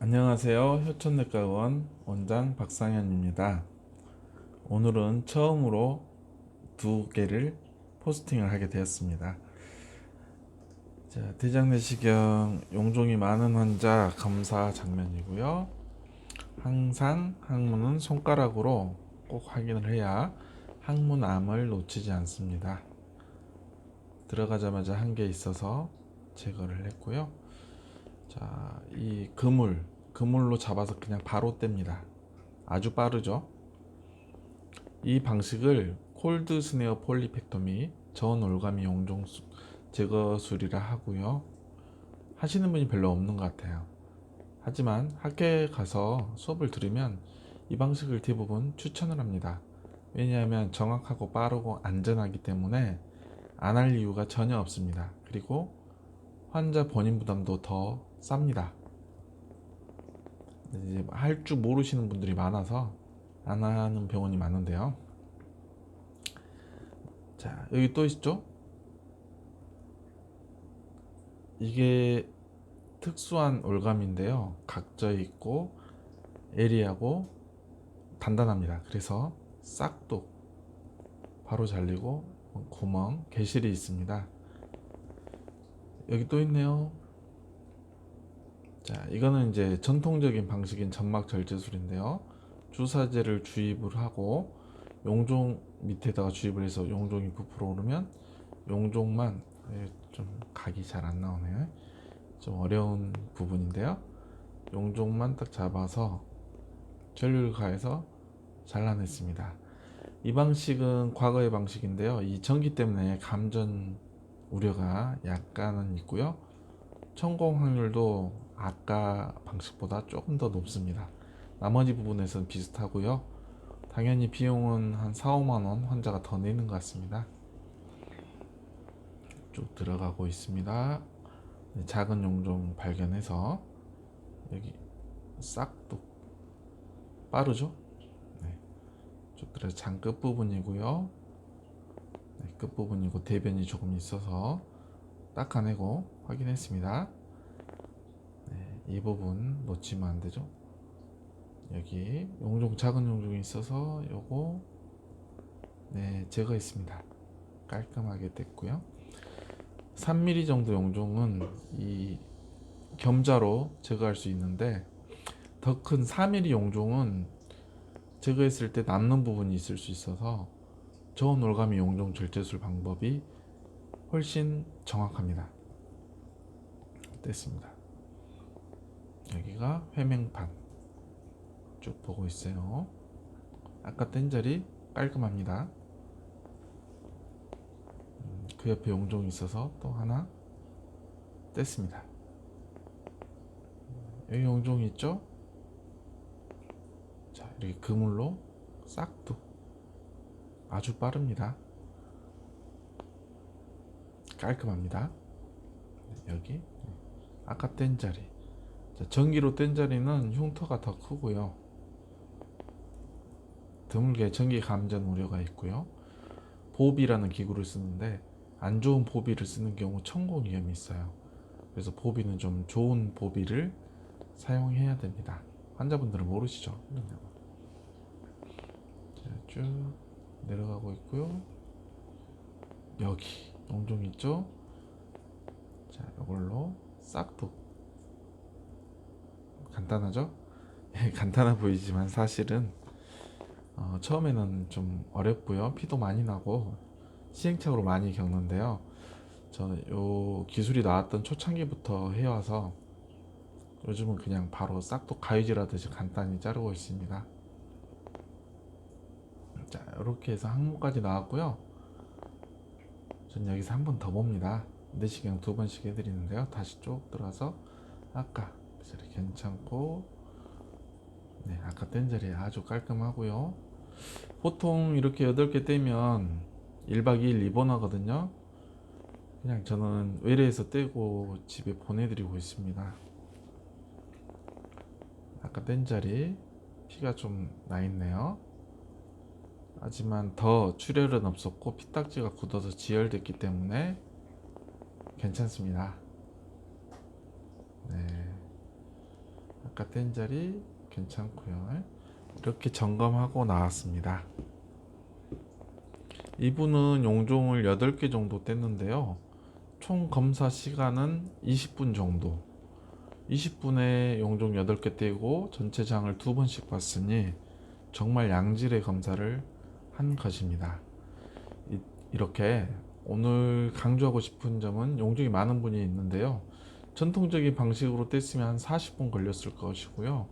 안녕하세요. 효천내과의원 원장 박상현입니다. 오늘은 처음으로 두 개를 포스팅을 하게 되었습니다. 자, 대장내시경 용종이 많은 환자 검사 장면이고요. 항상 항문은 손가락으로 꼭 확인을 해야 항문암을 놓치지 않습니다. 들어가자마자 한 개 있어서 제거를 했고요. 자, 이 그물, 그물로 잡아서 그냥 바로 뗍니다. 아주 빠르죠? 이 방식을 콜드 스네어 폴리펙토미, 저온올가미 용종 수- 제거술이라 하고요. 하시는 분이 별로 없는 것 같아요. 하지만 학교에 가서 수업을 들으면 이 방식을 대부분 추천을 합니다. 왜냐하면 정확하고 빠르고 안전하기 때문에 안 할 이유가 전혀 없습니다. 그리고 환자 본인 부담도 더 쌉니다. 이제 할 줄 모르시는 분들이 많아서 안 하는 병원이 많은데요. 자, 여기 또 있죠? 이게 특수한 올감인데요. 각져 있고 에리하고 단단합니다. 그래서 싹도 바로 잘리고 구멍, 개실이 있습니다. 여기 또 있네요. 자, 이거는 이제 전통적인 방식인 점막 절제술인데요. 주사제를 주입을 하고 용종 밑에다가 주입을 해서 용종이 부풀어 오르면 용종만 예, 좀 각이 잘 안 나오네요. 좀 어려운 부분인데요. 용종만 딱 잡아서 전류를 가해서 잘라냈습니다. 이 방식은 과거의 방식인데요. 이 전기 때문에 감전 우려가 약간은 있고요. 성공 확률도 아까 방식보다 조금 더 높습니다. 나머지 부분에서는 비슷하고요. 당연히 비용은 한 4, 5만 원 환자가 더 내는 것 같습니다. 쭉 들어가고 있습니다. 네, 작은 용종 발견해서 여기 싹도 빠르죠? 네. 쭉 들어서 장끝 부분이고요. 네, 끝 부분이고 대변이 조금 있어서 닦아내고 확인했습니다. 네, 이 부분 놓치면 안 되죠. 여기 용종 작은 용종이 있어서 요거 네 제거했습니다. 깔끔하게 됐고요. 3mm 정도 용종은 이 겸자로 제거할 수 있는데 더 큰 4mm 용종은 제거했을 때 남는 부분이 있을 수 있어서 저온 올가미 용종 절제술 방법이 훨씬 정확합니다. 됐습니다. 여기가 회맹판 쭉 보고 있어요. 아까 뗀 자리 깔끔합니다. 음, 그 옆에 용종이 있어서 또 하나 뗐습니다. 여기 용종이 있죠? 자, 이렇게 그물로 싹둑 아주 빠릅니다. 깔끔합니다. 여기 아까 뗀 자리 자, 전기로 뗀 자리는 흉터가 더 크고요. 드물게 전기 감전 우려가 있고요. 보비라는 기구를 쓰는데 안 좋은 보비를 쓰는 경우 천공 위험이 있어요. 그래서 보비는 좀 좋은 보비를 사용해야 됩니다. 환자분들은 모르시죠? 자, 쭉 내려가고 있고요. 여기 용종 있죠? 자, 이걸로 싹둑 간단하죠? 예, 간단해 보이지만 사실은 어, 처음에는 좀 어렵고요. 피도 많이 나고 시행착오로 많이 겪는데요. 저는 요 기술이 나왔던 초창기부터 해와서 요즘은 그냥 바로 싹둑 가위질 하듯이 간단히 자르고 있습니다. 자, 이렇게 해서 항문까지 나왔고요. 전 여기서 한 번 더 봅니다. 내시경 두 번씩 해드리는데요. 다시 쭉 들어서 아까 그 자리 괜찮고 네, 아까 뗀 자리 아주 깔끔하고요. 보통 이렇게 8개 떼면 1박 2일 입원 하거든요. 그냥 저는 외래에서 떼고 집에 보내드리고 있습니다. 아까 뗀 자리 피가 좀 나 있네요. 하지만 더 출혈은 없었고 피딱지가 굳어서 지혈됐기 때문에 괜찮습니다. 네. 아까 뗀 자리 괜찮고요. 이렇게 점검하고 나왔습니다. 이분은 용종을 8개 정도 뗐는데요. 총 검사 시간은 20분 정도. 20분에 용종 8개 떼고 전체 장을 두 번씩 봤으니 정말 양질의 검사를 한 것입니다. 이, 이렇게 오늘 강조하고 싶은 점은 용종이 많은 분이 있는데요. 전통적인 방식으로 뗐으면 한 40분 걸렸을 것이고요.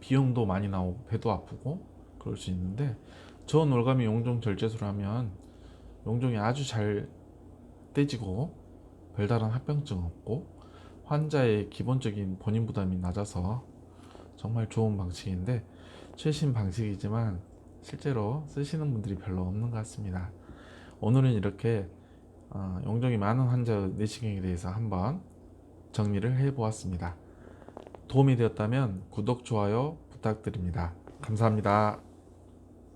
비용도 많이 나오고 배도 아프고 그럴 수 있는데 전 올가미 용종 절제술 하면 용종이 아주 잘 떼지고 별다른 합병증 없고 환자의 기본적인 본인 부담이 낮아서 정말 좋은 방식인데 최신 방식이지만 실제로 쓰시는 분들이 별로 없는 것 같습니다. 오늘은 이렇게 어, 용종이 많은 환자 내시경에 대해서 한번 정리를 해 보았습니다. 도움이 되었다면 구독, 좋아요 부탁드립니다. 감사합니다.